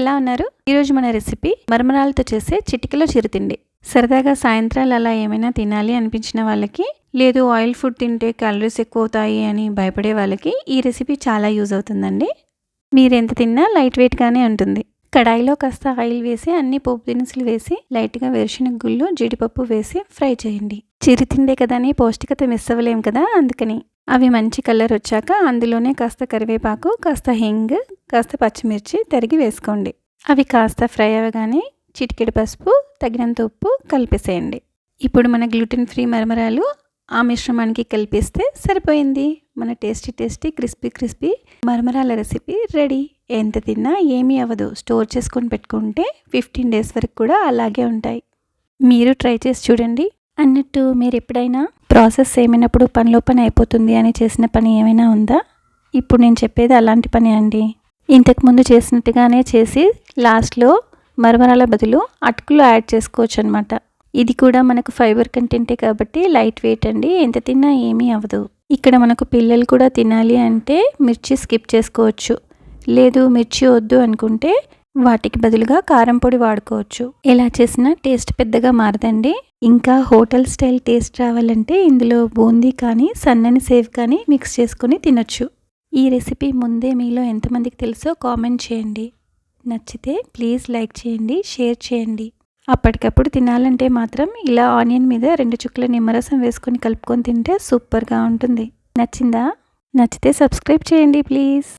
ఎలా ఉన్నారు? ఈరోజు మన రెసిపీ మరమరాలతో చేసే చిటికలో చిరుతిండి సరదాగా సాయంత్రాలు అలా ఏమైనా తినాలి అనిపించిన వాళ్ళకి లేదు ఆయిల్ ఫుడ్ తింటే క్యాలరీస్ ఎక్కువ అవుతాయి అని భయపడే వాళ్ళకి ఈ రెసిపీ చాలా యూజ్ అవుతుందండి. మీరు ఎంత తిన్నా లైట్ వెయిట్గానే ఉంటుంది. కడాయిలో కాస్త ఆయిల్ వేసి అన్ని పోపు దినుసులు వేసి లైట్గా వేరుశనగ గుళ్ళు జీడిపప్పు వేసి ఫ్రై చేయండి. చిరుతిండే కదా అని పౌష్టికత మిస్ అవ్వలేం కదా అందుకని. అవి మంచి కలర్ వచ్చాక అందులోనే కాస్త కరివేపాకు కాస్త హింగ్ కాస్త పచ్చిమిర్చి తరిగి వేసుకోండి. అవి కాస్త ఫ్రై అవ్వగానే చిటికెడు పసుపు తగినంత ఉప్పు కలిపేసేయండి. ఇప్పుడు మన గ్లూటెన్ ఫ్రీ మరమరాలు ఆ మిశ్రమానికి కలిపిస్తే సరిపోయింది. మన టేస్టీ టేస్టీ క్రిస్పీ క్రిస్పీ మరమరాల రెసిపీ రెడీ. ఎంత తిన్నా ఏమీ అవ్వదు. స్టోర్ చేసుకొని పెట్టుకుంటే ఫిఫ్టీన్ డేస్ వరకు కూడా అలాగే ఉంటాయి. మీరు ట్రై చేసి చూడండి. అన్నట్టు మీరు ఎప్పుడైనా ప్రాసెస్ ఏమైనప్పుడు పనిలో పని అయిపోతుంది అని చేసిన పని ఏమైనా ఉందా? ఇప్పుడు నేను చెప్పేది అలాంటి పని అండి. ఇంతకుముందు చేసినట్టుగానే చేసి లాస్ట్లో మరమరాల బదులు అటుకులు యాడ్ చేసుకోవచ్చు అనమాట ఇది కూడా మనకు ఫైబర్ కంటెంటే కాబట్టి లైట్ వెయిట్ అండి. ఎంత తిన్నా ఏమీ అవ్వదు. ఇక్కడ మనకు పిల్లలు కూడా తినాలి అంటే మిర్చి స్కిప్ చేసుకోవచ్చు. లేదు మిర్చి వద్దు అనుకుంటే వాటికి బదులుగా కారం పొడి వాడుకోవచ్చు. ఇలా చేసినా టేస్ట్ పెద్దగా మారదండి. ఇంకా హోటల్ స్టైల్ టేస్ట్ రావాలంటే ఇందులో బూందీ కానీ సన్నని సేవ్ కానీ మిక్స్ చేసుకొని తినొచ్చు. ఈ రెసిపీ ముందే మీలో ఎంతమందికి తెలుసో కామెంట్ చేయండి. నచ్చితే ప్లీజ్ లైక్ చేయండి షేర్ చేయండి. అప్పటికప్పుడు తినాలంటే మాత్రం ఇలా ఆనియన్ మీద రెండు చుక్కల నిమ్మరసం వేసుకొని కలుపుకొని తింటే సూపర్గా ఉంటుంది. నచ్చిందా? నచ్చితే సబ్స్క్రైబ్ చేయండి ప్లీజ్.